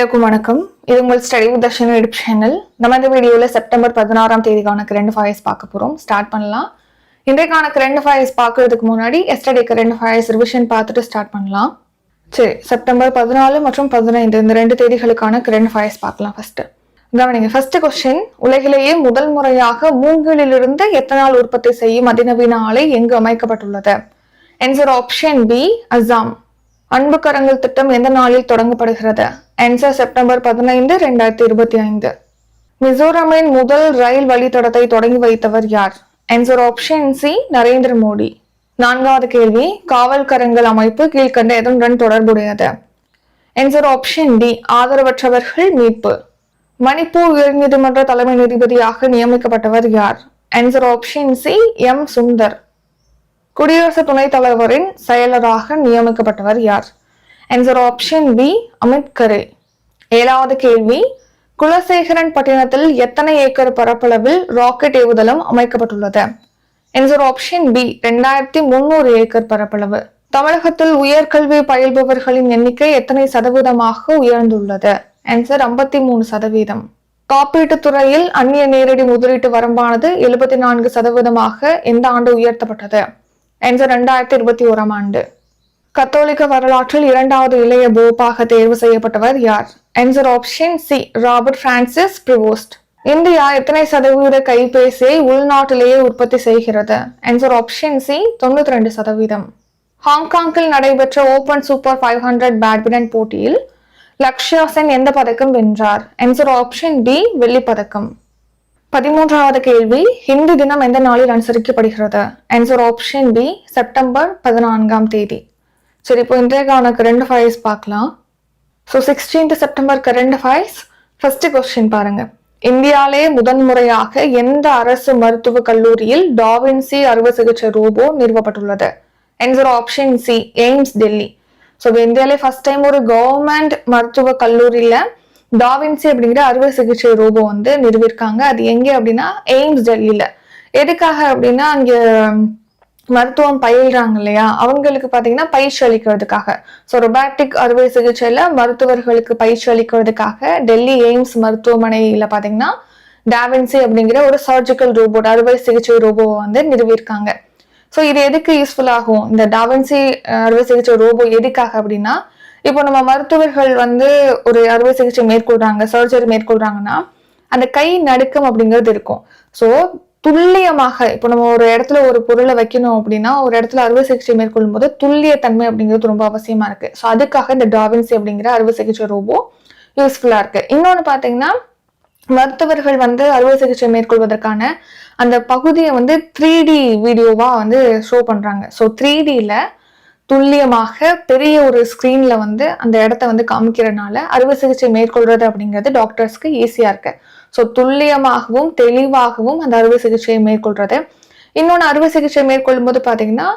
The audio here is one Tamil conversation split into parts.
அனைவருக்கும் வணக்கம். இது உங்கள் study with Darshan YouTube channel. நம்ம இந்த வீடியோவில் செப்டம்பர் பதினாறாம் தேதிக்கான கரண்ட் ஃபயர்ஸ் பார்க்க போகிறோம் ஸ்டார்ட் பண்ணலாம். இன்றைக்கான கரண்ட் ஃபயர்ஸ் பார்க்கறதுக்கு முன்னாடி எஸ்டர்டே கரண்ட் ஃபயர்ஸ் ரிவிஷன் பார்த்துட்டு ஸ்டார்ட் பண்ணலாம். சரி செப்டம்பர் பதினாலு மற்றும் பதினைந்து இந்த ரெண்டு தேதிகளுக்கான கரண்ட் ஃபயர்ஸ் பார்க்கலாம் ஃபர்ஸ்ட் கவனிங்க ஃபர்ஸ்ட் கொஸ்டின் உலகிலேயே முதல் முறையாக மூங்கிலிலிருந்து எத்தனால் உற்பத்தி செய்யும் அதிநவீன ஆலை எங்கு அமைக்கப்பட்டுள்ளது? என்சர் ஆப்ஷன் பி அசாம் அன்பு கரங்கள் திட்டம் எந்த நாளில் தொடங்கப்படுகிறது? என்சர் செப்டம்பர் பதினைந்து ரெண்டாயிரத்தி இருபத்தி ஐந்து. மிசோரமின் முதல் ரயில் வழித்தடத்தை தொடங்கி வைத்தவர் யார்? Answer option C Narendra Modi. நான்காவது கேள்வி காவல் கரங்கள் அமைப்பு கீழ்கண்ட எதனுடன் தொடர்புடையது? ஆன்சர் ஆப்ஷன் டி ஆதரவற்றவர்கள் மீட்பு. மணிப்பூர் உயர்நீதிமன்ற தலைமை நீதிபதியாக நியமிக்கப்பட்டவர் யார்? Answer option C M. Sundar. குடியரசு துணைத் தலைவரின் செயலராக நியமிக்கப்பட்டவர் யார்? Answer option B Amit Khare. ஏழாவது கேள்வி குலசேகரன் பட்டினத்தில் எத்தனை ஏக்கர் பரப்பளவில் ராக்கெட் ஏவுதளம் அமைக்கப்பட்டுள்ளது? ஆன்சர் ஆப்ஷன் பி ரெண்டாயிரத்தி முன்னூறு ஏக்கர் பரப்பளவு. தமிழகத்தில் உயர்கல்வி பயில்பவர்களின் எண்ணிக்கை எத்தனை சதவீதமாக உயர்ந்துள்ளது? ஆன்சர் ஐம்பத்தி மூணு சதவீதம். காப்பீட்டுத் துறையில் அந்நிய நேரடி முதலீட்டு வரம்பானது எழுபத்தி நான்கு சதவீதமாக எந்த ஆண்டு உயர்த்தப்பட்டது? ஆன்சர் ரெண்டாயிரத்தி இருபத்தி ஓராம் ஆண்டு. கத்தோலிக்க வரலாற்றில் இரண்டாவது இளைய போப்பாக தேர்வு செய்யப்பட்டவர் யார்? Answer option C Robert Francis Prevost India எத்தனை சதவீத கைபேசியை உள்நாட்டிலேயே உற்பத்தி செய்கிறது? என்சர் ஆப்ஷன் சி தொண்ணூத்தி ரெண்டு சதவீதம். ஹாங்காங்கில் நடைபெற்ற open super five hundred badminton போட்டியில் லக்ஷ்யா சென் எந்த பதக்கம் வென்றார்? என்சர் ஆப்ஷன் டி வெள்ளி பதக்கம் பதிமூன்றாவது கேள்வி ஹிந்து தினம் எந்த நாளில் அனுசரிக்கப்படுகிறது? ஆன்சர் ஆப்ஷன் பி செப்டம்பர் பதினான்காம் தேதி. சரி இப்போ இன்றைய கவனக்கு ரெண்டு பார்க்கலாம். So sixteenth September current affairs first question பாருங்க. இந்தியாவிலே முதன்முறையாக எந்த அரசு மருத்துவக் கல்லூரியில் டாவின்சி அறுவை சிகிச்சை ரோபோ நிறுவப்பட்டுள்ளது? Answer option C AIIMS Delhi so இந்தியாவிலே ஃபர்ஸ்ட் டைம் ஒரு கவர்மெண்ட் மருத்துவக் கல்லூரியில் டாவின்சி அப்படிங்கிற அறுவை சிகிச்சை ரோபோ வந்து நிறுவிருக்காங்க. அது எங்க அப்படின்னா எய்ம்ஸ் டெல்லியில. எதுக்காக அப்படின்னா அங்க மருத்துவம் பயில்றாங்க இல்லையா? அவங்களுக்கு பாத்தீங்கன்னா பயிற்சி அளிக்கிறதுக்காக. ஸோ ரொபாட்டிக் அறுவை சிகிச்சையில மருத்துவர்களுக்கு பயிற்சி அளிக்கிறதுக்காக டெல்லி எய்ம்ஸ் மருத்துவமனையில பாத்தீங்கன்னா டாவின்சி அப்படிங்கிற ஒரு சர்ஜிக்கல் ரோபோட் அறுவை சிகிச்சை ரோபோவை வந்து நிறுவியிருக்காங்க ஸோ இது எதுக்கு யூஸ்ஃபுல் ஆகும்? இந்த டாவின்சி அறுவை சிகிச்சை ரோபோ எதுக்காக அப்படின்னா இப்போ நம்ம மருத்துவர்கள் வந்து ஒரு அறுவை சிகிச்சை மேற்கொள்றாங்க சர்ஜரி மேற்கொள்றாங்கன்னா அந்த கை நடுக்கம் அப்படிங்கிறது இருக்கும். ஸோ துல்லியமாக இப்போ நம்ம ஒரு இடத்துல ஒரு பொருளை வைக்கணும் அப்படின்னா ஒரு இடத்துல அறுவை சிகிச்சை மேற்கொள்ளும் போது துல்லியத்தன்மை அப்படிங்கிறது ரொம்ப அவசியமா இருக்கு. ஸோ அதுக்காக இந்த டாவின்சி அப்படிங்கிற அறுவை சிகிச்சை ரோபோ யூஸ்ஃபுல்லா இருக்கு. இன்னொன்று பார்த்தீங்கன்னா மருத்துவர்கள் வந்து அறுவை சிகிச்சை மேற்கொள்வதற்கான அந்த பகுதியை வந்து த்ரீ டி வீடியோவா வந்து ஷோ பண்றாங்க. ஸோ த்ரீ டியில் துல்லியமாக பெரிய ஒரு ஸ்க்ரீனில் வந்து அந்த இடத்த வந்து காமிக்கிறனால அறுவை சிகிச்சை மேற்கொள்வது அப்படிங்கிறது டாக்டர்ஸ்க்கு ஈஸியாக இருக்கு. ஸோ துல்லியமாகவும் தெளிவாகவும் அந்த அறுவை சிகிச்சையை மேற்கொள்றது. இன்னொன்று அறுவை சிகிச்சை மேற்கொள்ளும் போது பார்த்தீங்கன்னா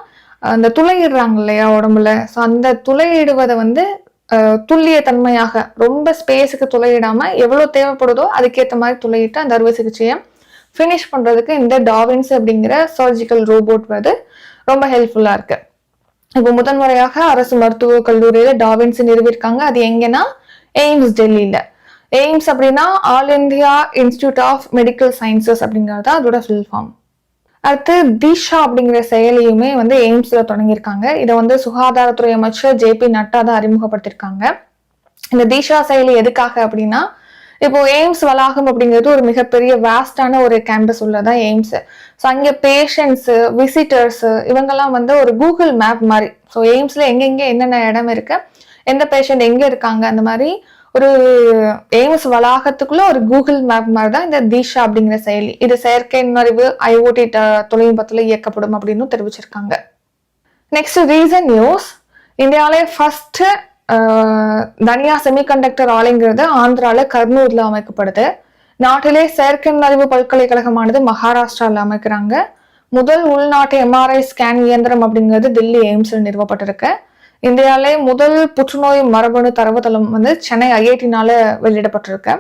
அந்த துளையிடுறாங்க இல்லையா உடம்புல? ஸோ அந்த துளையிடுவதை வந்து துல்லிய தன்மையாக ரொம்ப ஸ்பேஸுக்கு துளையிடாமல் எவ்வளோ தேவைப்படுதோ அதுக்கேற்ற மாதிரி துளையிட்டு அந்த அறுவை சிகிச்சையை ஃபினிஷ் பண்ணுறதுக்கு இந்த டாவின்ஸ் அப்படிங்கிற சர்ஜிக்கல் ரோபோட் வந்து ரொம்ப ஹெல்ப்ஃபுல்லாக இருக்குது இப்போ முதன் முறையாக அரசு மருத்துவக் கல்லூரியில டாவின்ஸ் நிறுவிருக்காங்க அது எங்கன்னா எய்ம்ஸ் டெல்லியில. எய்ம்ஸ் அப்படின்னா All India Institute of Medical Sciences அப்படிங்கிறது தான் அதோட ஃபில் ஃபார்ம் அடுத்து தீஷா அப்படிங்கிற செயலியுமே வந்து எய்ம்ஸ்ல தொடங்கியிருக்காங்க. இதை வந்து சுகாதாரத்துறை அமைச்சர் ஜே பி நட்டா தான் அறிமுகப்படுத்தியிருக்காங்க. இந்த தீஷா செயலி எதுக்காக அப்படின்னா இப்போ எய்ம்ஸ் வளாகம் அப்படிங்கிறது ஒரு மிகப்பெரிய வேஸ்டான ஒரு கேம்பஸ் உள்ளதான் எய்ம்ஸ் ஸோ அங்கே பேஷண்ட்ஸு விசிட்டர்ஸு இவங்கெல்லாம் வந்து ஒரு கூகுள் மேப் மாதிரி. ஸோ எய்ம்ஸில் எங்கெங்கே என்னென்ன இடம் இருக்கு எந்த பேஷண்ட் எங்கே இருக்காங்க அந்த மாதிரி ஒரு எய்ம்ஸ் வளாகத்துக்குள்ள ஒரு கூகுள் மேப் மாதிரி தான் இந்த தீஷா அப்படிங்கிற செயலி. இது செயற்கை நுழைவு ஐஓடி தொழில்நுட்பத்தில் இயக்கப்படும் அப்படின்னு தெரிவிச்சிருக்காங்க. நெக்ஸ்ட் ரீசன் நியூஸ் இந்தியாவிலே ஃபர்ஸ்ட் தனியா செமிகண்டக்டர் ஆலைங்கிறது ஆந்திரால கர்னூர்ல அமைக்கப்படுது. நாட்டிலே செயற்கை நுண்ணறிவு பல்கலைக்கழகமானது மகாராஷ்டிராவில் அமைக்கிறாங்க. முதல் உள்நாட்டு எம்ஆர்ஐ ஸ்கேன் இயந்திரம் அப்படிங்கிறது தில்லி எய்ம்ஸில் நிறுவப்பட்டிருக்கு. இந்தியாவிலே முதல் புற்றுநோய் மரபணு தரவுத்தளம் வந்து சென்னை ஐஐடினால வெளியிடப்பட்டிருக்கு.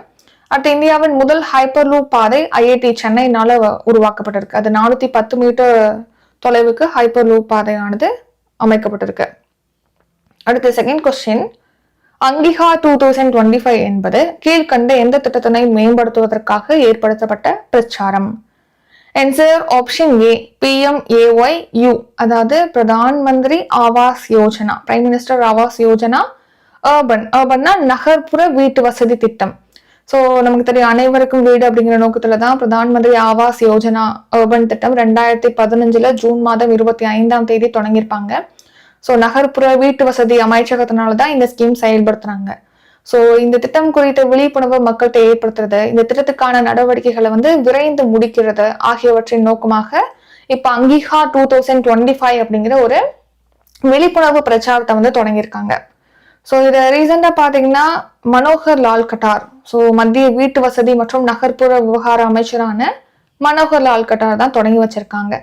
அடுத்து இந்தியாவின் முதல் ஹைப்பர் லூப் பாதை ஐஐடி சென்னைனால உருவாக்கப்பட்டிருக்கு. அது நானூத்தி பத்து மீட்டர் தொலைவுக்கு ஹைப்பர் லூப் பாதையானது அமைக்கப்பட்டிருக்கு. அடுத்து second question Angikaar two thousand twenty five என்பது கீழ்கண்ட எந்த திட்டத்தினை மேம்படுத்துவதற்காக ஏற்படுத்தப்பட்ட பிரச்சாரம்? Answer option A PMAY U அதாவது Pradhan Mantri Awas Yojana prime minister Awas Yojana urban அர்பன்னா நகர்ப்புற வீட்டு வசதி திட்டம். ஸோ நமக்கு தெரியும் அனைவருக்கும் வீடு அப்படிங்கிற நோக்கத்துல தான் பிரதான் மந்திரி ஆவாஸ் யோஜனா அர்பன் திட்டம் ரெண்டாயிரத்தி பதினஞ்சுல ஜூன் மாதம் இருபத்தி ஐந்தாம் தேதி தொடங்கியிருப்பாங்க. ஸோ நகர்ப்புற வீட்டு வசதி அமைச்சகத்தினால தான் இந்த ஸ்கீம் செயல்படுத்துறாங்க. ஸோ இந்த திட்டம் குறித்த விழிப்புணர்வு மக்கள்கிட்ட ஏற்படுத்துறது இந்த திட்டத்துக்கான நடவடிக்கைகளை வந்து விரைந்து முடிக்கிறது ஆகியவற்றின் நோக்கமாக இப்ப Angikaar two thousand twenty five அப்படிங்கிற ஒரு விழிப்புணர்வு பிரச்சாரத்தை வந்து தொடங்கியிருக்காங்க. ஸோ இதை ரீசெண்டாக பார்த்தீங்கன்னா மனோகர் லால் கட்டார். ஸோ மத்திய வீட்டு வசதி மற்றும் நகர்ப்புற விவகார அமைச்சரான மனோகர் லால் கட்டார் தான் தொடங்கி வச்சிருக்காங்க.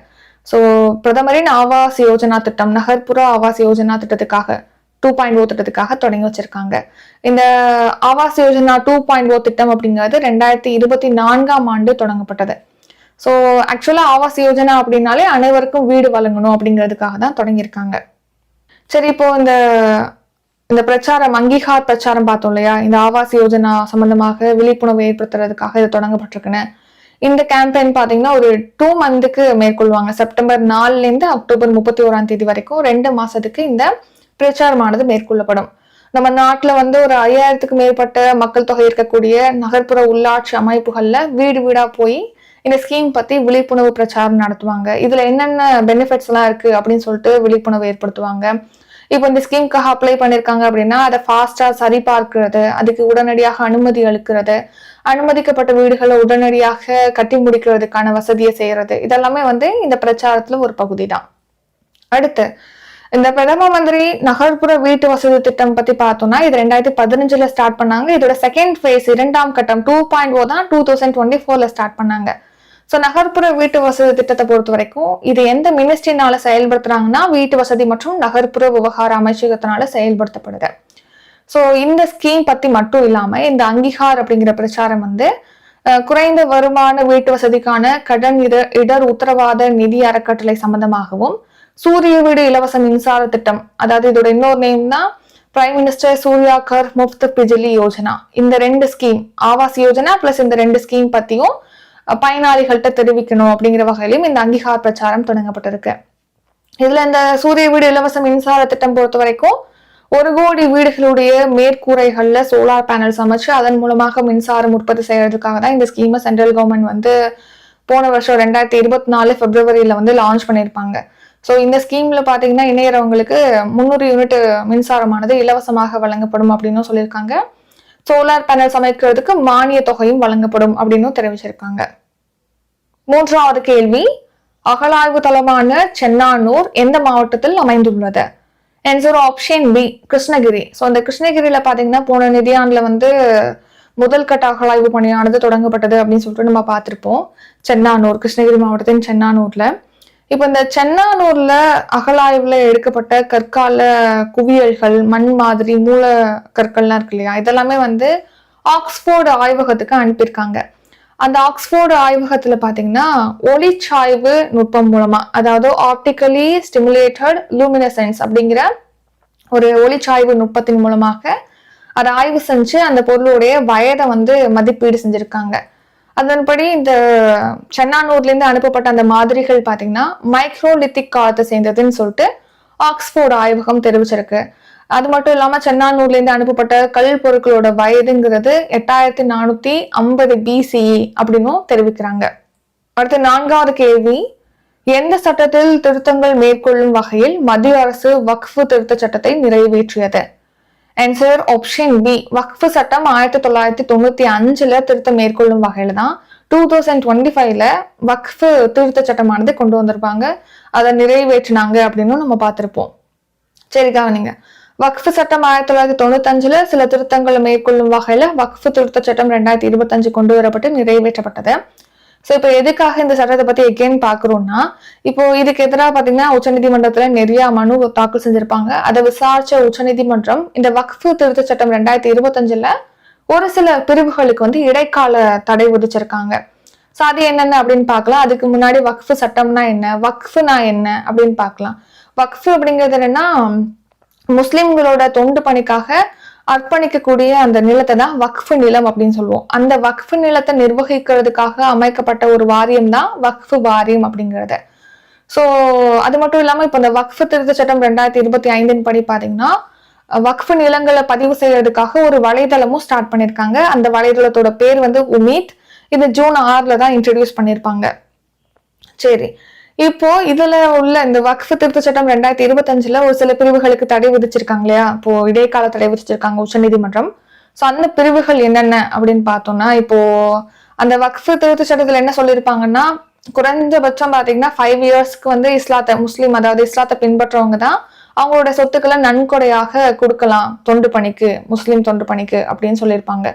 ஸோ பிரதமரின் ஆவாஸ் யோஜனா திட்டம் நகர்ப்புற ஆவாஸ் யோஜனா திட்டத்துக்காக டூ பாயிண்ட் ஓ திட்டத்துக்காக தொடங்கி வச்சிருக்காங்க. இந்த Awas Yojana two point O திட்டம் அப்படிங்கிறது ரெண்டாயிரத்தி இருபத்தி நான்காம் ஆண்டு தொடங்கப்பட்டது. ஸோ ஆக்சுவலாக ஆவாஸ் யோஜனா அப்படின்னாலே அனைவருக்கும் வீடு வழங்கணும் அப்படிங்கிறதுக்காக தான் தொடங்கியிருக்காங்க. சரி இப்போ இந்த இந்த பிரச்சாரம் அங்கீகார் பிரச்சாரம் பார்த்தோம் இல்லையா? இந்த ஆவாஸ் யோஜனா சம்பந்தமாக விழிப்புணர்வு ஏற்படுத்துறதுக்காக இது தொடங்கப்பட்டிருக்குன்னு. இந்த கேம்பெயின் பார்த்தீங்கன்னா ஒரு டூ மந்த்துக்கு மேற்கொள்வாங்க. செப்டம்பர் நாலுலேருந்து அக்டோபர் முப்பத்தி ஓராம் தேதி வரைக்கும் ரெண்டு மாசத்துக்கு இந்த பிரச்சாரமானது மேற்கொள்ளப்படும். நம்ம நாட்டில் வந்து ஒரு ஐயாயிரத்துக்கு மேற்பட்ட மக்கள் தொகை இருக்கக்கூடிய நகர்ப்புற உள்ளாட்சி அமைப்புகள்ல வீடு வீடா போய் இந்த ஸ்கீம் பத்தி விழிப்புணர்வு பிரச்சாரம் நடத்துவாங்க. இதுல என்னென்ன பெனிஃபிட்ஸ் எல்லாம் இருக்கு அப்படின்னு சொல்லிட்டு விழிப்புணர்வு ஏற்படுத்துவாங்க. இப்போ இந்த ஸ்கீம்க்காக அப்ளை பண்ணியிருக்காங்க அப்படின்னா அதை ஃபாஸ்ட்டாக சரிபார்க்கிறது அதுக்கு உடனடியாக அனுமதி அளிக்கிறது அனுமதிக்கப்பட்ட வீடுகளை உடனடியாக கட்டி முடிக்கிறதுக்கான வசதியை செய்கிறது இதெல்லாமே வந்து இந்த பிரச்சாரத்தில் ஒரு பகுதி தான் அடுத்து இந்த பிரதம மந்திரி நகர்ப்புற வீட்டு வசதி திட்டம் பத்தி பார்த்தோம்னா இது ரெண்டாயிரத்தி பதினஞ்சுல ஸ்டார்ட் பண்ணாங்க. இதோட செகண்ட் ஃபேஸ் இரண்டாம் கட்டம் டூ பாயிண்ட் ஓ தான் டூ தௌசண்ட் டுவெண்ட்டி ஃபோர்ல ஸ்டார்ட் பண்ணாங்க. ஸோ நகர்ப்புற வீட்டு வசதி திட்டத்தை பொறுத்த வரைக்கும் இது எந்த மினிஸ்ட்ரினால செயல்படுத்துறாங்கன்னா வீட்டு வசதி மற்றும் நகர்ப்புற விவகார அமைச்சகத்தினால செயல்படுத்தப்படுது. ஸோ இந்த ஸ்கீம் பத்தி மட்டும் இல்லாம இந்த அங்கீகார் அப்படிங்கிற பிரச்சாரம் வந்து குறைந்த வருமான வீட்டு வசதிக்கான கடன் இட இடர் உத்தரவாத நிதி அறக்கட்டளை சம்பந்தமாகவும் சூரிய வீடு இலவச மின்சார திட்டம் அதாவது இதோட இன்னொரு நேம் தான் பிரைம் மினிஸ்டர் சூர்யா கர் முஃப்த் பிஜிலி யோஜனா இந்த ரெண்டு ஸ்கீம் ஆவாஸ் யோஜனா பிளஸ் இந்த ரெண்டு ஸ்கீம் பத்தியும் பயனாளிகள்கிட்ட தெரிவிக்கணும் அப்படிங்கிற வகையிலும் இந்த அங்கீகார பிரச்சாரம் தொடங்கப்பட்டிருக்கு. இதுல இந்த சூரிய வீடு இலவச மின்சார திட்டம் பொறுத்த வரைக்கும் ஒரு கோடி வீடுகளுடைய மேற்கூரைகள்ல சோலார் பேனல்ஸ் அமைச்சு அதன் மூலமாக மின்சாரம் உற்பத்தி செய்யறதுக்காக தான் இந்த ஸ்கீமை சென்ட்ரல் கவர்மெண்ட் வந்து போன வருஷம் ரெண்டாயிரத்தி இருபத்தி நாலு பிப்ரவரியில வந்து லான்ச் பண்ணியிருப்பாங்க. ஸோ இந்த ஸ்கீம்ல பாத்தீங்கன்னா இணையறவங்களுக்கு முந்நூறு யூனிட் மின்சாரமானது இலவசமாக வழங்கப்படும் அப்படின்னு சொல்லியிருக்காங்க. சோலார் பேனல் அமைக்கிறதுக்கு மானிய தொகையும் வழங்கப்படும் அப்படின்னு தெரிவிச்சிருக்காங்க. மூன்றாவது கேள்வி. அகலாய்வு தளமான சென்னானூர் எந்த மாவட்டத்தில் அமைந்துள்ளது? Answer option B Krishnagiri. So அந்த கிருஷ்ணகிரியில பாத்தீங்கன்னா போன நிதியாண்டுல வந்து முதல் கட்ட அகலாய்வு பணியானது தொடங்கப்பட்டது அப்படின்னு சொல்லிட்டு நம்ம பார்த்துருப்போம். சென்னானூர் கிருஷ்ணகிரி மாவட்டத்தின் சென்னானூர்ல. இப்போ இந்த சென்னானூர்ல அகலாய்வுல எடுக்கப்பட்ட கற்கால குவியல்கள் மண் மாதிரி மூல கற்கள்லாம் இருக்கு இல்லையா? இதெல்லாமே வந்து ஆக்ஸ்போர்டு ஆய்வகத்துக்கு அனுப்பியிருக்காங்க. அந்த ஆக்ஸ்போர்டு ஆய்வகத்தில் பார்த்தீங்கன்னா ஒளிச்சாய்வு நுட்பம் மூலமா அதாவது ஆப்டிக்கலி ஸ்டிமுலேட்டட் லூமினசன்ஸ் அப்படிங்கிற ஒரு ஒளிச்சாய்வு நுட்பத்தின் மூலமாக அதை ஆய்வு செஞ்சு அந்த பொருளுடைய வயதை வந்து மதிப்பீடு செஞ்சிருக்காங்க. அதன்படி இந்த சென்னானூர்லேருந்து அனுப்பப்பட்ட அந்த மாதிரிகள் பார்த்தீங்கன்னா மைக்ரோலித்திக் காலத்தை சேர்ந்ததுன்னு சொல்லிட்டு ஆக்ஸ்போர்டு ஆய்வகம் தெரிவிச்சிருக்கு. அது மட்டும் இல்லாம சென்னானூர்லேருந்து அனுப்பப்பட்ட கல் பொருட்களோட வயதுங்கிறது எட்டாயிரத்தி நானூத்தி ஐம்பது பிசிஇ அப்படின்னும் தெரிவிக்கிறாங்க. அடுத்து நான்காவது கேள்வி எந்த சட்டத்தில் திருத்தங்கள் மேற்கொள்ளும் வகையில் மத்திய அரசு வக்ஃபு திருத்த சட்டத்தை நிறைவேற்றியது? ஆன்சர் ஆப்ஷன் பி வக்ஃபு சட்டம் ஆயிரத்தி தொள்ளாயிரத்தி தொண்ணூத்தி அஞ்சுல திருத்தம் மேற்கொள்ளும் வகையில தான் டூ தௌசண்ட் டுவெண்ட்டி ஃபைவ்ல வக்ஃபு திருத்த சட்டமானது கொண்டு வந்திருப்பாங்க. அதை நிறைவேற்றினாங்க அப்படின்னு நம்ம பார்த்திருப்போம். சரி கவனிங்க. வக்ஃபு சட்டம் ஆயிரத்தி தொள்ளாயிரத்தி தொண்ணூத்தஞ்சுல சில திருத்தங்களை மேற்கொள்ளும் வகையில வக்ஃபு திருத்த சட்டம் ரெண்டாயிரத்தி இருபத்தஞ்சு கொண்டு வரப்பட்டு நிறைவேற்றப்பட்டது. ஸோ இப்போ எதுக்காக இந்த சட்டத்தை பத்தி எகெயின் பாக்குறோம்னா இப்போ இதுக்கு எதிராக பாத்தீங்கன்னா உச்சநீதிமன்றத்துல நிறைய மனு தாக்கல் செஞ்சிருப்பாங்க. அதை விசாரிச்ச உச்சநீதிமன்றம் இந்த வக்ஃபு திருத்த சட்டம் ரெண்டாயிரத்தி இருபத்தஞ்சுல ஒரு சில பிரிவுகளுக்கு வந்து இடைக்கால தடை விதிச்சிருக்காங்க. ஸோ அது என்னென்ன அப்படின்னு பார்க்கலாம். அதுக்கு முன்னாடி வக்ஃபு சட்டம்னா என்ன? வக்ஃபுனா என்ன அப்படின்னு பார்க்கலாம். வக்ஃபு அப்படிங்கிறது என்னன்னா முஸ்லிம்களோட தொண்டு பணிக்காக அர்ப்பணிக்கக்கூடிய அந்த நிலத்தை தான் வக்ஃபு நிலம் அப்படின்னு சொல்லுவோம். அந்த வக்ஃபு நிலத்தை நிர்வகிக்கிறதுக்காக அமைக்கப்பட்ட ஒரு வாரியம் தான் வக்ஃபு வாரியம் அப்படிங்கிறது. ஸோ அது மட்டும் இல்லாமல் இப்போ இந்த வக்ஃபு திருத்த சட்டம் ரெண்டாயிரத்தி இருபத்தி ஐந்தின் படி பார்த்தீங்கன்னா வக்ஃபு நிலங்களை பதிவு செய்யறதுக்காக ஒரு வலைதளமும் ஸ்டார்ட் பண்ணியிருக்காங்க அந்த வலைதளத்தோட பேர் வந்து உமீத். இது ஜூன் ஆறில் தான் இன்ட்ரடியூஸ் பண்ணியிருப்பாங்க சரி. இப்போ இதுல உள்ள இந்த வக்ஃபு திருத்த சட்டம் ரெண்டாயிரத்தி இருபத்தஞ்சுல ஒரு சில பிரிவுகளுக்கு தடை விதிச்சிருக்காங்க இல்லையா? இப்போ இடைக்கால தடை விதிச்சிருக்காங்க உச்சநீதிமன்றம். ஸோ அந்த பிரிவுகள் என்னென்ன அப்படின்னு பார்த்தோம்னா இப்போ அந்த வக்ஃபு திருத்த சட்டத்துல என்ன சொல்லியிருப்பாங்கன்னா குறைஞ்சபட்சம் பாத்தீங்கன்னா ஃபைவ் இயர்ஸ்க்கு வந்து இஸ்லாத்தை முஸ்லீம் அதாவது இஸ்லாத்தை பின்பற்றவங்க தான் அவங்களோட சொத்துக்களை நன்கொடையாக கொடுக்கலாம் தொண்டு பணிக்கு முஸ்லீம் தொண்டு பணிக்கு அப்படின்னு சொல்லியிருப்பாங்க.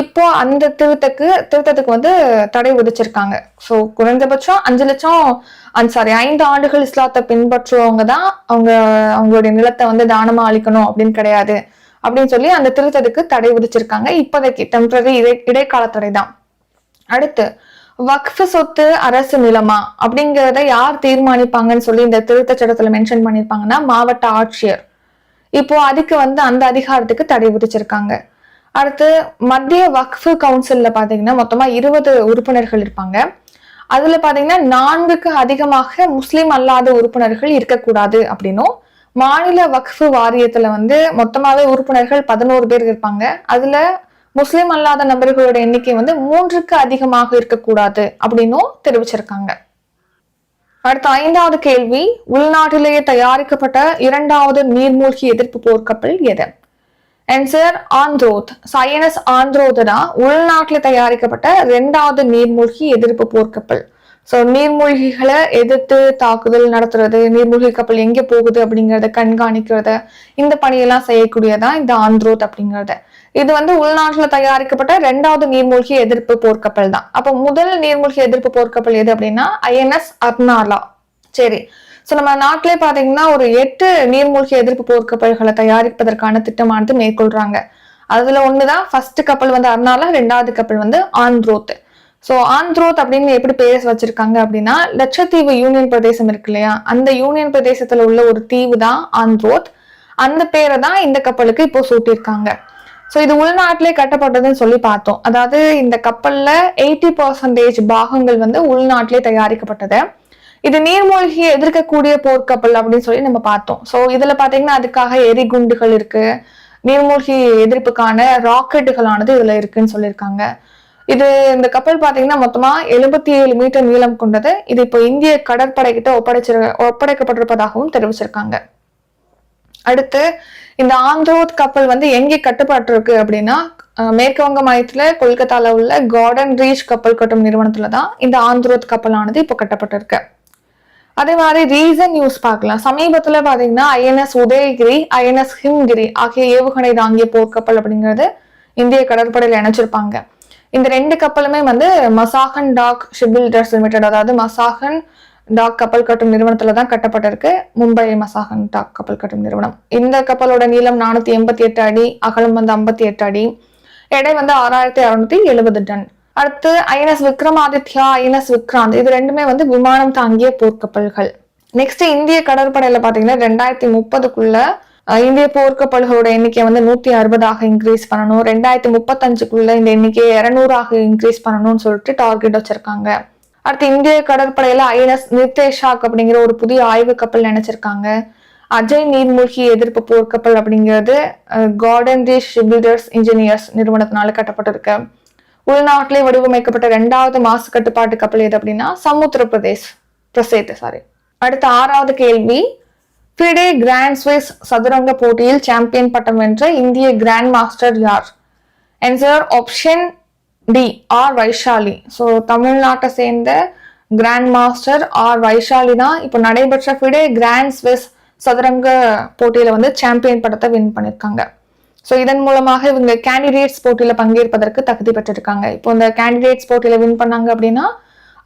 இப்போ அந்த திருத்தக்கு திருத்தத்துக்கு வந்து தடை விதிச்சிருக்காங்க. ஸோ குறைந்தபட்சம் அஞ்சு லட்சம் சாரி ஐந்து ஆண்டுகள் இஸ்லாத்தை பின்பற்றுவவங்க தான் அவங்க அவங்களுடைய நிலத்தை வந்து தானமா அளிக்கணும் அப்படின்னு கிடையாது. அப்படின்னு சொல்லி அந்த திருத்தத்துக்கு தடை விதிச்சிருக்காங்க. இப்போதைக்கு டெம்பரரி இடை இடைக்கால தடை தான். அடுத்து வக்ஃபு சொத்து அரசு நிலமா? அப்படிங்கிறத யார் தீர்மானிப்பாங்கன்னு சொல்லி இந்த திருத்த சட்டத்துல மென்ஷன் பண்ணியிருப்பாங்கன்னா மாவட்ட ஆட்சியர். இப்போ அதுக்கு வந்து அந்த அதிகாரத்துக்கு தடை விதிச்சிருக்காங்க. அடுத்து மத்திய வக்ஃபு கவுன்சில்ல பாத்தீங்கன்னா மொத்தமா இருபது உறுப்பினர்கள் இருப்பாங்க. அதுல பாத்தீங்கன்னா நான்குக்கு அதிகமாக முஸ்லீம் அல்லாத உறுப்பினர்கள் இருக்கக்கூடாது அப்படின்னும் மாநில வக்ஃபு வாரியத்துல வந்து மொத்தமாவே உறுப்பினர்கள் பதினோரு பேர் இருப்பாங்க. அதுல முஸ்லீம் அல்லாத நபர்களோட எண்ணிக்கை வந்து மூன்றுக்கு அதிகமாக இருக்கக்கூடாது அப்படின்னும் தெரிவிச்சிருக்காங்க. அடுத்த ஐந்தாவது கேள்வி உள்நாட்டிலேயே தயாரிக்கப்பட்ட இரண்டாவது நீர்மூழ்கி எதிர்ப்பு போர்க்கப்பல் எது? ஆன்சர் ஆந்த்ரோத் சயனஸ் ஆந்த்ரோத் தான் உள்நாட்டில் தயாரிக்கப்பட்ட ரெண்டாவது நீர்மூழ்கி எதிர்ப்பு போர்க்கப்பல் ஸோ நீர்மூழ்கிகளை எதிர்த்து தாக்குதல் நடத்துறது நீர்மூழ்கி கப்பல் எங்கே போகுது அப்படிங்கிறத கண்காணிக்கிறத இந்த பணியெல்லாம் செய்யக்கூடியதான் இந்த ஆந்த்ரோத் அப்படிங்கிறத. இது வந்து உள்நாட்டில் தயாரிக்கப்பட்ட ரெண்டாவது நீர்மூழ்கி எதிர்ப்பு போர்க்கப்பல் தான் அப்போ முதல் நீர்மூழ்கி எதிர்ப்பு போர்க்கப்பல் எது அப்படின்னா ஐஎன்எஸ் அர்னாலா சரி. ஸோ நம்ம நாட்டிலே பார்த்தீங்கன்னா ஒரு எட்டு நீர்மூழ்கி எதிர்ப்பு போர்க்கப்பல்களை தயாரிப்பதற்கான திட்டமானது மேற்கொள்றாங்க. அதுல ஒண்ணுதான் ஃபர்ஸ்ட் கப்பல் வந்து அர்னாலா ரெண்டாவது கப்பல் வந்து ஆந்த்ரோத். ஸோ ஆந்த்ரோத் அப்படின்னு எப்படி பேர் வச்சிருக்காங்க அப்படின்னா லட்சத்தீவு யூனியன் பிரதேசம் இருக்கு இல்லையா? அந்த யூனியன் பிரதேசத்துல உள்ள ஒரு தீவு தான் ஆந்த்ரோத். அந்த பேரை தான் இந்த கப்பலுக்கு இப்போ சூட்டியிருக்காங்க. ஸோ இது உள்நாட்டிலே கட்டப்பட்டதுன்னு சொல்லி பார்த்தோம். அதாவது இந்த கப்பலில் எயிட்டி பர்சன்டேஜ் பாகங்கள் வந்து உள்நாட்டிலே தயாரிக்கப்பட்டது. இது நீர்மூழ்கியை எதிர்க்கக்கூடிய போர்க்கப்பல் அப்படின்னு சொல்லி நம்ம பார்த்தோம். ஸோ இதுல பாத்தீங்கன்னா அதுக்காக எரிகுண்டுகள் இருக்கு. நீர்மூழ்கி எதிர்ப்புக்கான ராக்கெட்டுகளானது இதுல இருக்குன்னு சொல்லியிருக்காங்க. இது இந்த கப்பல் பாத்தீங்கன்னா மொத்தமா எழுபத்தி ஏழு மீட்டர் நீளம் கொண்டது. இது இப்போ இந்திய கடற்படை கிட்ட ஒப்படைச்சிரு ஒப்படைக்கப்பட்டிருப்பதாகவும் தெரிவிச்சிருக்காங்க. அடுத்து இந்த ஆந்திரோத் கப்பல் வந்து எங்கே கட்டுப்பாட்டிருக்கு அப்படின்னா மேற்கு வங்க மாநிலத்துல கொல்கத்தால உள்ள கார்டன் ரீச் கப்பல் கட்டும் நிறுவனத்துல தான் இந்த ஆந்திரோத் கப்பலானது இப்போ கட்டப்பட்டிருக்கு. அதே மாதிரி ரீசன் நியூஸ் பார்க்கலாம். சமீபத்துல பாத்தீங்கன்னா ஐஎன்எஸ் உதயகிரி ஐஎன்எஸ் ஹிம்கிரி ஆகிய ஏவுகணை தாங்கிய போர்க்கப்பல் அப்படிங்கிறது இந்திய கடற்படையில் இணைச்சிருப்பாங்க இந்த ரெண்டு கப்பலுமே வந்து மசாகன் டாக் ஷிப்பில்டர்ஸ் லிமிடெட் அதாவது மசாகன் டாக் கப்பல் கட்டும் நிறுவனத்துல தான் கட்டப்பட்டிருக்கு. மும்பை மசாகன் டாக் கப்பல் கட்டும் நிறுவனம். இந்த கப்பலோட நீளம் நானூத்தி எண்பத்தி எட்டு அடி அகலம் வந்து ஐம்பத்தி எட்டு அடி. எடை வந்து ஆறாயிரத்தி அறுநூத்தி எழுபது டன். அடுத்து ஐஎன்எஸ் விக்ரமாதித்யா ஐஎன்எஸ் விக்ராந்த். இது ரெண்டுமே வந்து விமானம் தாங்கிய போர்க்கப்பல்கள். நெக்ஸ்ட் இந்திய கடற்படையில பாத்தீங்கன்னா ரெண்டாயிரத்தி முப்பதுக்குள்ள இந்திய போர்க்கப்பல்களோட எண்ணிக்கை வந்து நூத்தி அறுபதாக இன்க்ரீஸ் பண்ணணும். ரெண்டாயிரத்தி முப்பத்தஞ்சுக்குள்ள இந்த எண்ணிக்கையை இருநூறாக இன்க்ரீஸ் பண்ணணும்னு சொல்லிட்டு டார்கெட் வச்சிருக்காங்க. அடுத்து இந்திய கடற்படையில ஐஎன்எஸ் நிர்தேஷாக் அப்படிங்கிற ஒரு புதிய ஆய்வு கப்பல் நினைச்சிருக்காங்க. அஜய் நீர்மூழ்கி எதிர்ப்பு போர்க்கப்பல் அப்படிங்கிறது கார்டன் தி ஷிபில்டர்ஸ் இன்ஜினியர்ஸ் நிறுவனத்தினால கட்டப்பட்டிருக்கு. உள்நாட்டிலே வடிவமைக்கப்பட்ட ரெண்டாவது மாசு கட்டுப்பாட்டு கப்பல் எது அப்படின்னா சமுத்திர பிரதேஷ் பிரசேத் சாரி அடுத்த ஆறாவது கேள்வி ஃபிடே கிராண்ட் ஸ்விஸ் சதுரங்க போட்டியில் சாம்பியன் பட்டம் வென்ற இந்திய கிராண்ட் மாஸ்டர் யார்? Answer option D R Vaishali. So தமிழ்நாட்டை சேர்ந்த கிராண்ட் மாஸ்டர் ஆர் வைஷாலி தான் இப்போ நடைபெற்ற ஃபிடே கிராண்ட் ஸ்விஸ் சதுரங்க போட்டியில் வந்து சாம்பியன் பட்டத்தை வின் பண்ணியிருக்காங்க ஸோ இதன் மூலமாக இவங்க கேண்டிடேட்ஸ் போட்டியில் பங்கேற்பதற்கு தகுதி பெற்றிருக்காங்க. இப்போ இந்த கேண்டிடேட்ஸ் போட்டியில் வின் பண்ணாங்க அப்படின்னா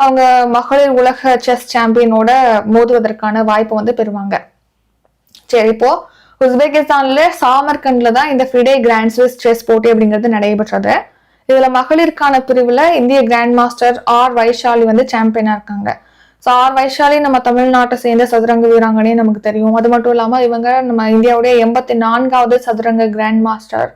அவங்க மகளிர் உலக செஸ் சாம்பியனோட மோதுவதற்கான வாய்ப்பை வந்து பெறுவாங்க. சரி இப்போ உஸ்பெகிஸ்தான்ல சாமர்கண்ட்ல தான் இந்த ஃபிடே கிராண்ட் ஸ்விஸ் செஸ் போட்டி அப்படிங்கிறது நடைபெற்றது. இதுல மகளிருக்கான பிரிவுல இந்திய கிராண்ட் மாஸ்டர் ஆர் வைஷாலி வந்து சாம்பியனா இருக்காங்க. ஸோ ஆர் வைஷாலி நம்ம தமிழ்நாட்டை சேர்ந்த சதுரங்க வீராங்கனே நமக்கு தெரியும். அது மட்டும் இல்லாமல் இவங்க நம்ம இந்தியாவுடைய எண்பத்தி நான்காவது சதுரங்க கிராண்ட் மாஸ்டர்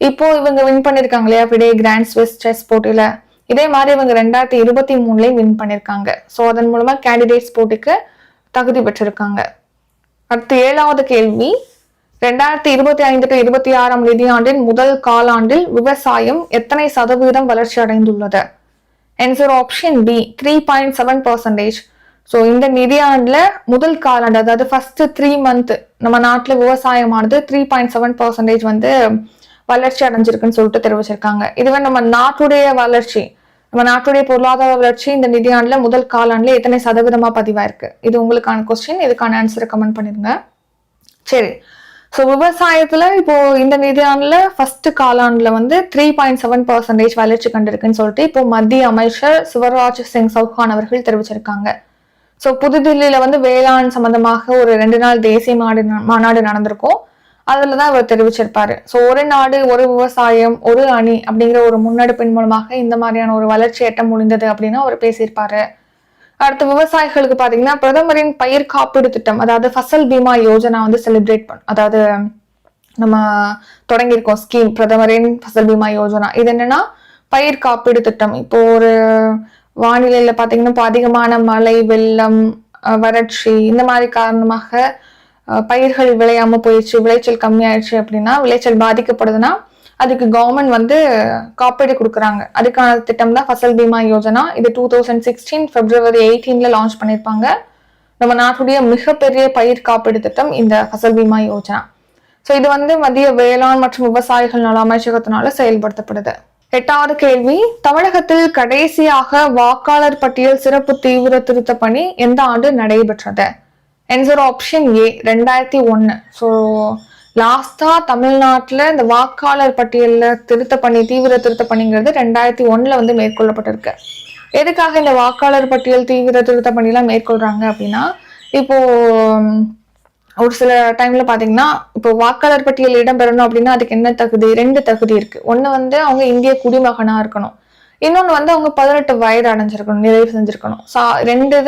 இப்போ இவங்க வின் பண்ணியிருக்காங்க இல்லையா? ஃபிடே கிராண்ட் ஸ்விஸ் செஸ் போட்டியில. இதே மாதிரி இவங்க ரெண்டாயிரத்தி இருபத்தி மூணுலேயும் வின் பண்ணியிருக்காங்க ஸோ அதன் மூலமா கேண்டிடேட்ஸ் போட்டிக்கு தகுதி பெற்றிருக்காங்க. அடுத்து ஏழாவது கேள்வி. ரெண்டாயிரத்தி இருபத்தி ஐந்து டு இருபத்தி ஆறாம் நிதியாண்டின் முதல் காலாண்டில் விவசாயம் எத்தனை சதவீதம் வளர்ச்சி அடைந்துள்ளது answer option B three point seven percentage so இந்த நிதியாண்டில் முதல் காலாண்டு அதாவது ஃபர்ஸ்ட் த்ரீ மந்த் நம்ம நாட்டில் விவசாயமானது த்ரீ பாயிண்ட் செவன் பர்சன்டேஜ் வந்து வளர்ச்சி அடைஞ்சிருக்குன்னு சொல்லிட்டு தெரிவிச்சிருக்காங்க. இதுவே நம்ம நாட்டுடைய வளர்ச்சி நம்ம நாட்டுடைய பொருளாதார வளர்ச்சி இந்த நிதியாண்டில் முதல் காலாண்டில் எத்தனை சதவீதமா பதிவாயிருக்கு? இது உங்களுக்கான கொஸ்டின் இதுக்கான ஆன்சரை கமெண்ட் பண்ணிருங்க. சரி. ஸோ விவசாயத்தில் இப்போ இந்த நிதியாண்டில் ஃபர்ஸ்ட் காலாண்டில் வந்து த்ரீ பாயிண்ட் செவன் பர்சன்டேஜ் வளர்ச்சி கண்டிருக்குன்னு சொல்லிட்டு இப்போ மத்திய அமைச்சர் சிவராஜ் சிங் சௌஹான் அவர்கள் தெரிவிச்சிருக்காங்க. ஸோ புதுதில்லியில் வந்து வேளாண் சம்பந்தமாக ஒரு ரெண்டு நாள் தேசிய மாடு மாநாடு நடந்திருக்கும். அதில் தான் அவர் தெரிவிச்சிருப்பாரு. ஸோ ஒரு நாடு ஒரு விவசாயம் ஒரு அணி அப்படிங்கிற ஒரு முன்னெடுப்பின் மூலமாக இந்த மாதிரியான ஒரு வளர்ச்சி எட்ட முடிந்தது அப்படின்னு அவர் பேசியிருப்பாரு. அடுத்து விவசாயிகளுக்கு பாத்தீங்கன்னா பிரதமரின் பயிர் காப்பீடு திட்டம் அதாவது ஃபசல் பீமா யோஜனா வந்து செலிப்ரேட் பண்ண அதாவது நம்ம தொடங்கியிருக்கோம் ஸ்கீம் பிரதமரின் ஃபசல் பீமா யோஜனா. இது என்னன்னா பயிர் காப்பீடு திட்டம். இப்போ ஒரு வானிலையில பாத்தீங்கன்னா இப்போ அதிகமான மழை வெள்ளம் வறட்சி இந்த மாதிரி காரணமாக பயிர்கள் விளையாம போயிடுச்சு விளைச்சல் கம்மியாயிடுச்சு அப்படின்னா விளைச்சல் பாதிக்கப்படுதுன்னா அதுக்கு கவர்மெண்ட் வந்து காப்பீடு கொடுக்குறாங்க. அதுக்கான திட்டம் தான் ஃபசல் பீமா யோஜனா. இது டூ தௌசண்ட் சிக்ஸ்டீன் பிப்ரவரி எயிட்டீன்ல லான்ச் பண்ணியிருப்பாங்க. நம்ம நாட்டுடைய மிகப்பெரிய பயிர் காப்பீடு திட்டம் இந்த ஃபசல் பீமா யோஜனா. ஸோ இது வந்து மத்திய வேளாண் மற்றும் விவசாயிகள் நல அமைச்சகத்தினால செயல்படுத்தப்படுது. எட்டாவது கேள்வி தமிழகத்தில் கடைசியாக வாக்காளர் பட்டியல் சிறப்பு தீவிர திருத்த பணி எந்த ஆண்டு நடைபெற்றது? ஆன்சர் ஆப்ஷன் ஏ ரெண்டாயிரத்தி ஒன்று ஸோ லாஸ்டா தமிழ்நாட்டில் இந்த வாக்காளர் பட்டியலில் திருத்த பணி தீவிர திருத்த பணிங்கிறது ரெண்டாயிரத்தி ஒன்றில் வந்து மேற்கொள்ளப்பட்டிருக்கு. எதுக்காக இந்த வாக்காளர் பட்டியல் தீவிர திருத்த பணிலாம் மேற்கொள்கிறாங்க அப்படின்னா இப்போ ஒரு சில டைம்ல பாத்தீங்கன்னா இப்போ வாக்காளர் பட்டியல் இடம்பெறணும் அப்படின்னா அதுக்கு என்ன தகுதி? ரெண்டு தகுதி இருக்கு. ஒன்று வந்து அவங்க இந்திய குடிமகனா இருக்கணும். இன்னொன்று வந்து அவங்க பதினெட்டு வயது அடைஞ்சிருக்கணும் நிறைவு செஞ்சிருக்கணும். சா ரெண்டு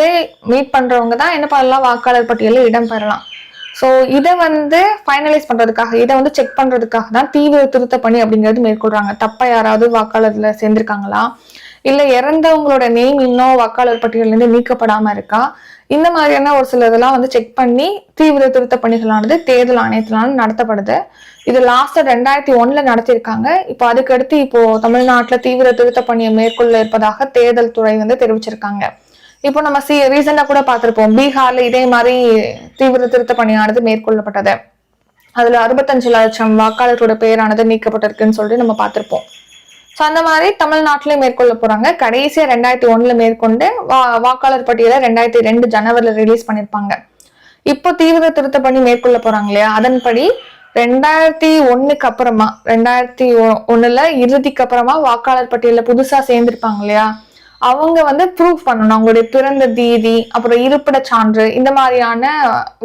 மீட் பண்றவங்க தான் என்ன பண்ணலாம்? வாக்காளர் பட்டியலில் இடம்பெறலாம் ஸோ இதை வந்து ஃபைனலைஸ் பண்றதுக்காக இதை வந்து செக் பண்றதுக்காக தான் தீவிர திருத்த பணி அப்படிங்கிறது மேற்கொள்றாங்க. தப்பா யாராவது வாக்காளர்ல சேர்ந்திருக்காங்களா? இல்ல இறந்தவங்களோட நேம் இன்னும் வாக்காளர் பட்டியல்ல இருந்து நீக்கப்படாம இருக்கா? இந்த மாதிரியான ஒரு சில இதெல்லாம் வந்து செக் பண்ணி தீவிர திருத்த பணிகளானது தேர்தல் ஆணையத்தினால நடத்தப்படுது. இது லாஸ்ட் ரெண்டாயிரத்தி ஒண்ணுல நடத்தியிருக்காங்க. இப்போ அதுக்கடுத்து இப்போ தமிழ்நாட்டுல தீவிர திருத்த பணியை மேற்கொள்ள இருப்பதாக தேர்தல் துறை வந்து தெரிவிச்சிருக்காங்க. இப்போ நம்ம சி ரீசெண்டா கூட பார்த்திருப்போம். பீகார்ல இதே மாதிரி தீவிர திருத்த பணியானது மேற்கொள்ளப்பட்டது. அதுல அறுபத்தஞ்சு லட்சம் வாக்காளர்களோட பேரானது நீக்கப்பட்டிருக்குன்னு சொல்லிட்டு நம்ம பார்த்திருப்போம். ஸோ அந்த மாதிரி தமிழ்நாட்டிலே மேற்கொள்ள போறாங்க. கடைசியா ரெண்டாயிரத்தி ஒண்ணுல மேற்கொண்டு வா- வாக்காளர் பட்டியலை ரெண்டாயிரத்தி ரெண்டு ஜனவரில ரிலீஸ் பண்ணிருப்பாங்க இப்போ தீவிர திருத்த பணி மேற்கொள்ள போறாங்க இல்லையா? அதன்படி ரெண்டாயிரத்தி ஒண்ணுக்கு அப்புறமா ரெண்டாயிரத்தி ஒ- ஒண்ணுல இறுதிக்கு அப்புறமா வாக்காளர் பட்டியலில் புதுசா சேர்ந்திருப்பாங்க இல்லையா? அவங்க வந்து ப்ரூஃப் பண்ணணும். அவங்களுடைய பிறந்த தேதி அப்புறம் இருப்பிட சான்று இந்த மாதிரியான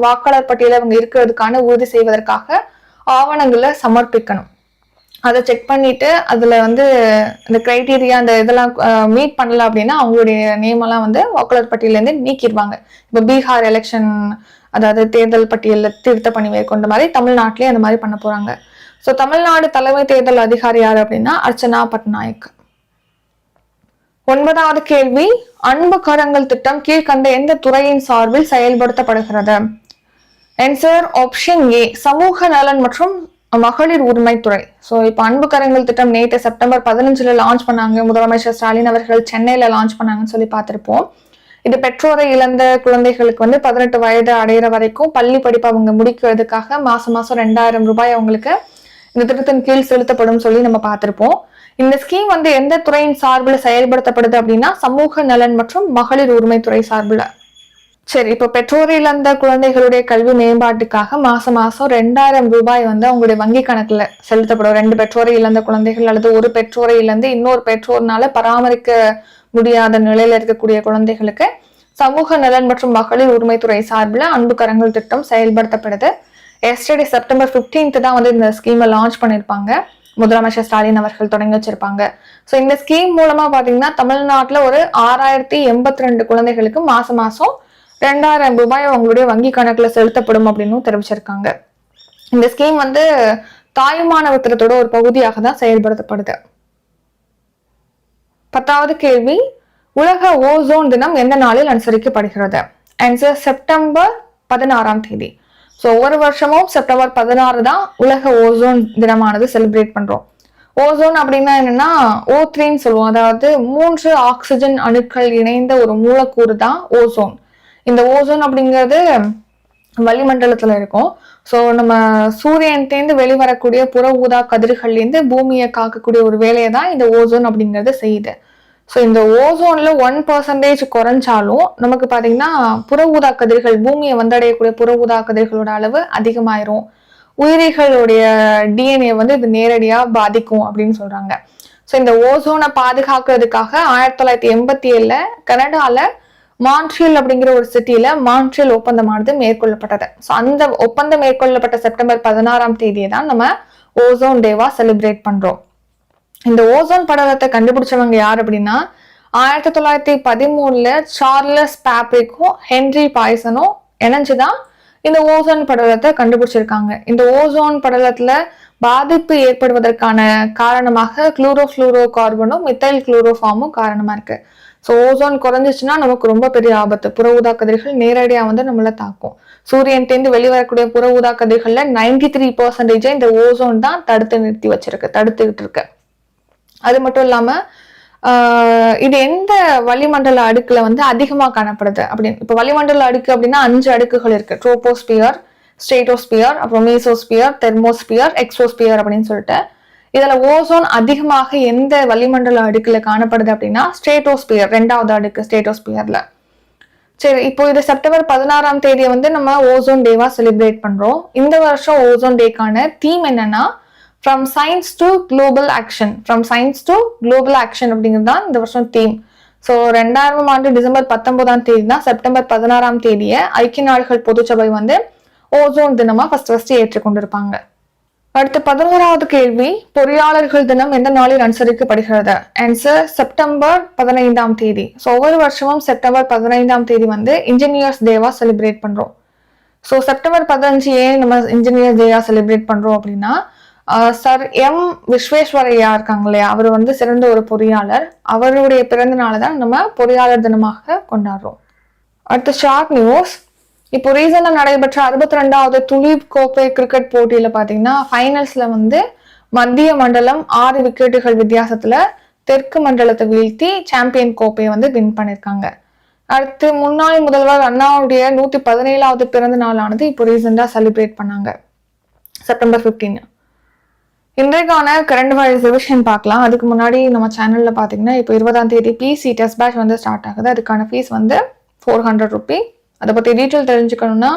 வாக்காளர் பட்டியலில் அவங்க இருக்கிறதுக்கான உறுதி செய்வதற்காக ஆவணங்களை சமர்ப்பிக்கணும். அதை செக் பண்ணிட்டு அதுல வந்து இந்த க்ரைட்டீரியா அந்த இதெல்லாம் மீட் பண்ணல அப்படின்னா அவங்களுடைய நேம் எல்லாம் வந்து வாக்காளர் பட்டியலேருந்து நீக்கிடுவாங்க. இப்போ பீகார் எலெக்ஷன் அதாவது தேர்தல் பட்டியலில் திருத்த பணி மேற்கொண்ட மாதிரி தமிழ்நாட்டிலேயே அந்த மாதிரி பண்ண போறாங்க. ஸோ தமிழ்நாடு தலைமை தேர்தல் அதிகாரி யார் அப்படின்னா அர்ச்சனா பட்நாயக். ஒன்பதாவது கேள்வி அன்பு கரங்கள் திட்டம் கீழ்கண்ட எந்த துறையின் சார்பில் செயல்படுத்தப்படுகிறது? ஆன்சர் ஆப்ஷன் ஏ சமூக நலன் மற்றும் மகளிர் உரிமைத்துறை ஸோ இப்போ அன்பு கரங்கள் திட்டம் நேற்று செப்டம்பர் பதினஞ்சுல லான்ச் பண்ணாங்க. முதலமைச்சர் ஸ்டாலின் அவர்கள் சென்னையில லான்ச் பண்ணாங்கன்னு சொல்லி பார்த்திருப்போம். இது பெற்றோரை இழந்த குழந்தைகளுக்கு வந்து பதினெட்டு வயது அடையிற வரைக்கும் பள்ளி படிப்பு அவங்க முடிக்கிறதுக்காக மாசம் மாசம் ரெண்டாயிரம் ரூபாய் அவங்களுக்கு இந்த திட்டத்தின் கீழ் செலுத்தப்படும் சொல்லி நம்ம பார்த்துருப்போம். இந்த ஸ்கீம் வந்து எந்த துறையின் சார்பில் செயல்படுத்தப்படுது அப்படின்னா சமூக நலன் மற்றும் மகளிர் உரிமைத்துறை சார்பில். சரி இப்போ பெற்றோர் இழந்த குழந்தைகளுடைய கல்வி மேம்பாட்டுக்காக மாசம் மாசம் ரெண்டாயிரம் ரூபாய் வந்து அவங்களுடைய வங்கி கணக்குல செலுத்தப்படும். ரெண்டு பெற்றோரை இழந்த குழந்தைகள் அல்லது ஒரு பெற்றோரை இழந்து இன்னொரு பெற்றோர்னால பராமரிக்க முடியாத நிலையில இருக்கக்கூடிய குழந்தைகளுக்கு சமூக நலன் மற்றும் மகளிர் உரிமைத்துறை சார்பில் அன்பு கரங்கள் திட்டம் செயல்படுத்தப்படுது. எஸ்டர்டே செப்டம்பர் 15th தான் வந்து இந்த ஸ்கீமை லான்ச் பண்ணியிருப்பாங்க முதலமைச்சர் ஸ்டாலின் அவர்கள் தொடங்கி வச்சிருப்பாங்க. ஸோ இந்த ஸ்கீம் மூலமா பாத்தீங்கன்னா தமிழ்நாட்டில் ஒரு ஆறாயிரத்தி எண்பத்தி ரெண்டு குழந்தைகளுக்கு மாசம் மாசம் ரெண்டாயிரம் ரூபாய் அவங்களுடைய வங்கி கணக்குல செலுத்தப்படும் அப்படின்னு தெரிவிச்சிருக்காங்க. இந்த ஸ்கீம் வந்து தாயுமான திட்டத்தோட ஒரு பகுதியாக தான் செயல்படுத்தப்படுது. பத்தாவது கேள்வி உலக ஓசோன் தினம் எந்த நாளில் அனுசரிக்கப்படுகிறது? ஆன்சர் செப்டம்பர் பதினாறாம் தேதி. ஸோ ஒவ்வொரு வருஷமும் செப்டம்பர் பதினாறு தான் உலக ஓசோன் தினமானது செலிப்ரேட் பண்ணுறோம் ஓசோன் அப்படின்னா என்னன்னா ஓ த்ரீன்னு சொல்லுவோம். அதாவது மூன்று ஆக்சிஜன் அணுக்கள் இணைந்த ஒரு மூலக்கூறு தான் ஓசோன். இந்த ஓசோன் அப்படிங்கிறது வளிமண்டலத்தில் இருக்கும். ஸோ நம்ம சூரியன்டேந்து வெளிவரக்கூடிய புற ஊதா கதிர்கள்லேருந்து பூமியை காக்கக்கூடிய ஒரு வேலையை தான் இந்த ஓசோன் அப்படிங்கிறது செய்யுது. ஸோ இந்த ஓசோனில் ஒன் பர்சன்டேஜ் குறைஞ்சாலும் நமக்கு பார்த்தீங்கன்னா புற ஊதா கதிர்கள் பூமியை வந்தடையக்கூடிய புற ஊதா கதிர்களோட அளவு அதிகமாயிரும். உயிரிகளுடைய டிஎன்ஏ வந்து இது நேரடியாக பாதிக்கும் அப்படின்னு சொல்கிறாங்க ஸோ இந்த ஓசோனை பாதுகாக்கிறதுக்காக ஆயிரத்தி தொள்ளாயிரத்தி எண்பத்தி ஏழில் கனடாவில் மான்ட்ரியல் அப்படிங்கிற ஒரு சிட்டியில் மான்ட்ரியல் ஒப்பந்தமானது மேற்கொள்ளப்பட்டது. ஸோ அந்த ஒப்பந்தம் மேற்கொள்ளப்பட்ட செப்டம்பர் பதினாறாம் தேதியை தான் நம்ம ஓசோன் டேவா செலிப்ரேட் பண்ணுறோம் இந்த ஓசோன் படலத்தை கண்டுபிடிச்சவங்க யார் அப்படின்னா ஆயிரத்தி தொள்ளாயிரத்தி பதிமூணுல சார்லஸ் பேப்ரிக்கும் ஹென்ரி பாய்சனும் இணைஞ்சுதான் இந்த ஓசோன் படலத்தை கண்டுபிடிச்சிருக்காங்க. இந்த ஓசோன் படலத்துல பாதிப்பு ஏற்படுவதற்கான காரணமாக குளூரோஃப்ளூரோ கார்பனும் மித்தைல் குளூரோஃபார்மும் காரணமா இருக்கு. ஸோ ஓசோன் குறைஞ்சிச்சுன்னா நமக்கு ரொம்ப பெரிய ஆபத்து. புற ஊதா கதிர்கள் நேரடியாக வந்து நம்மளை தாக்கும். சூரியன்டேந்து வெளிவரக்கூடிய புற ஊதா கதிர்கள்ல நைன்டி த்ரீ பர்சன்டேஜை இந்த ஓசோன் தான் தடுத்து நிறுத்தி வச்சிருக்கு தடுத்துக்கிட்டு இருக்கு. அது மட்டும் இல்லாம இது எந்த வளிமண்டல அடுக்குல வந்து அதிகமா காணப்படுது? அப்படின்னு இப்போ வளிமண்டல அடுக்கு அப்படின்னா அஞ்சு அடுக்குகள் இருக்கு. ட்ரோபோஸ்பியர் ஸ்டேட்டோஸ்பியர் அப்புறம் மீசோஸ்பியர் தெர்மோஸ்பியர் எக்ஸோஸ்பியர் அப்படின்னு சொல்லிட்டு இதில் ஓசோன் அதிகமாக எந்த வளிமண்டல அடுக்கில் காணப்படுது அப்படின்னா ஸ்டேட்டோஸ்பியர் ரெண்டாவது அடுக்கு ஸ்டேட்டோஸ்பியரில் சரி இப்போ இது செப்டம்பர் பதினாறாம் தேதியை வந்து நம்ம ஓசோன் டேவாக செலிப்ரேட் பண்ணுறோம் இந்த வருஷம் ஓசோன் டேக்கான தீம் என்னன்னா from science to global action from science to global action அப்படிங்கிறது தான் இந்த வருஷம் தீம் ஸோ ரெண்டாயிரம் ஆண்டு டிசம்பர் பத்தொன்பதாம் தேதி தான் செப்டம்பர் பதினாறாம் தேதியை ஐக்கிய நாடுகள் பொதுச்சபை வந்து ஓசோன் தினமாக ஃபர்ஸ்ட் ஃபர்ஸ்ட் ஏற்றுக்கொண்டிருப்பாங்க. அடுத்து பதினோராவது கேள்வி பொறியாளர்கள் தினம் எந்த நாளில் அனுசரிக்கப்படுகிறது? ஆன்சர் செப்டம்பர் பதினைந்தாம் தேதி. ஸோ ஒவ்வொரு வருஷமும் செப்டம்பர் பதினைந்தாம் தேதி வந்து இன்ஜினியர்ஸ் டேவா செலிப்ரேட் பண்ணுறோம் ஸோ செப்டம்பர் பதினஞ்சு ஏன் நம்ம இன்ஜினியர்ஸ் டேவா செலிப்ரேட் பண்ணுறோம் அப்படின்னா சர் எம் விஸ்வேஸ்வரையா இருக்காங்க இல்லையா அவர் வந்து சிறந்த ஒரு பொறியாளர். அவருடைய பிறந்த நாளை தான் நம்ம பொறியாளர் தினமாக கொண்டாடுறோம். அடுத்து ஷார்ட் நியூஸ் இப்போ ரீசெண்டாக நடைபெற்ற அறுபத்தி ரெண்டாவது துலீப் கோப்பை கிரிக்கெட் போட்டியில் பார்த்தீங்கன்னா ஃபைனல்ஸில் வந்து மத்திய மண்டலம் ஆறு விக்கெட்டுகள் வித்தியாசத்தில் தெற்கு மண்டலத்தை வீழ்த்தி சாம்பியன் கோப்பையை வந்து வின் பண்ணியிருக்காங்க அடுத்து முன்னாள் முதல்வர் அண்ணாவுடைய நூற்றி பதினேழாவது பிறந்த நாளானது இப்போ ரீசெண்டாக செலிப்ரேட் பண்ணாங்க. செப்டம்பர் ஃபிஃப்டீன் இன்றைக்கான கரண்ட் வைஸ் ரிவிஷன் பார்க்கலாம். அதுக்கு முன்னாடி நம்ம சேனலில் பார்த்தீங்கன்னா இப்போ இருபதாம் தேதி பிசி டெஸ்ட் பேட்ச் வந்து ஸ்டார்ட் ஆகுது. அதுக்கான ஃபீஸ் வந்து ஃபோர் ஹண்ட்ரட் ருபி அதை பற்றி டீட்டெயில் தெரிஞ்சுக்கணுன்னா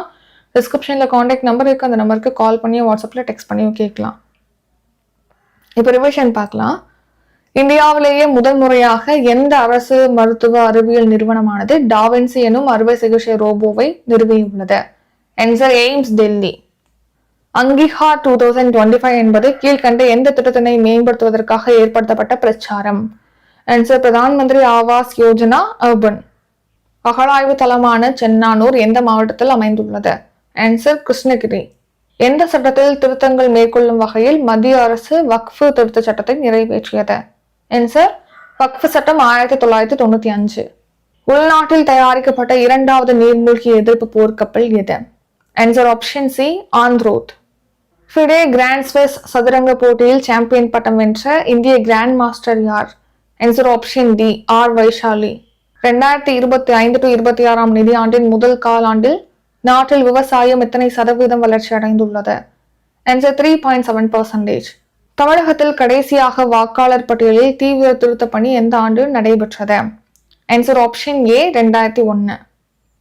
டிஸ்கிரிப்ஷனில் காண்டாக்ட் நம்பர் இருக்குது அந்த நம்பருக்கு கால் பண்ணியும் வாட்ஸ்அப்பில் டெக்ஸ்ட் பண்ணியும் கேட்கலாம். இப்போ ரிவிஷன் பார்க்கலாம். இந்தியாவிலேயே முதல் முறையாக எந்த அரசு மருத்துவ அறிவியல் நிறுவனமானது டாவின்சி எனும் அறுவை சிகிச்சை ரோபோவை நிறுவியுள்ளது? Answer AIIMS Delhi Angikaar two thousand twenty five என்பது கீழ்கண்ட எந்த திட்டத்தினை மேம்படுத்துவதற்காக ஏற்படுத்தப்பட்ட பிரச்சாரம். ஆன்சர் பிரதான் மந்திரி ஆவாஸ் யோஜனா அர்பன் அகழாய்வு தளமான சென்னானூர் எந்த மாவட்டத்தில் அமைந்துள்ளது? ஆன்சர் கிருஷ்ணகிரி எந்த சட்டத்தில் திருத்தங்கள் மேற்கொள்ளும் வகையில் மத்திய அரசு வக்ஃபு திருத்த சட்டத்தை நிறைவேற்றியது? ஆன்சர் வக்ஃபு சட்டம் ஆயிரத்தி தொள்ளாயிரத்தி தொண்ணூத்தி அஞ்சு. உள்நாட்டில் தயாரிக்கப்பட்ட இரண்டாவது நீர்மூழ்கி எதிர்ப்பு போர்க்கப்பல் எது? Answer option C Androth FIDE grand Swiss சதுரங்க போட்டியில் சாம்பியன் பட்டம் வென்ற இந்திய கிராண்ட் மாஸ்டர் யார்? Answer option D R Vaishali. ரெண்டாயிரத்தி இருபத்தி ஐந்து டு இருபத்தி ஆறாம் நிதியாண்டின் முதல் காலாண்டில் நாட்டில் விவசாயம் எத்தனை சதவீதம் வளர்ச்சி அடைந்துள்ளது? Answer three point seven percentage தமிழகத்தில் கடைசியாக வாக்காளர் பட்டியலில் தீவிர திருத்த பணி எந்த ஆண்டு நடைபெற்றது? ஆன்சர் ஆப்ஷன் ஏ ரெண்டாயிரத்தி ஒன்னு.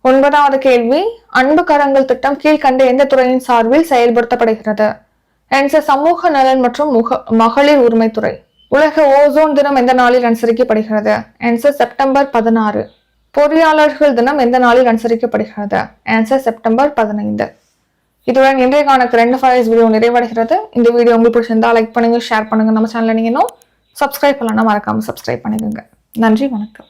ஒன்பதாவது கேள்வி அன்பு கரங்கள் திட்டம் கீழ்கண்ட எந்த துறையின் சார்பில் செயல்படுத்தப்படுகிறது? ஆன்சர் சமூக நலன் மற்றும் மகளிர் உரிமைத்துறை உலக ஓசோன் தினம் எந்த நாளில் அனுசரிக்கப்படுகிறது? ஆன்சர் செப்டம்பர் பதினாறு. பொறியாளர்கள் தினம் எந்த நாளில் அனுசரிக்கப்படுகிறது? ஆன்சர் செப்டம்பர் பதினைந்து. இதுடன் இன்றைய காணக்கு ரெண்டு ஃபைல்ஸ் வீடியோ நிறைவடைகிறது. இந்த வீடியோ உங்களுக்கு பிடிச்சிருந்தா லைக் பண்ணுங்க ஷேர் பண்ணுங்க. நம்ம சேனலை நீங்க இன்னும் சப்ஸ்கிரைப் பண்ணலாம் மறக்காம சப்ஸ்கிரைப் பண்ணிக்கோங்க. நன்றி வணக்கம்.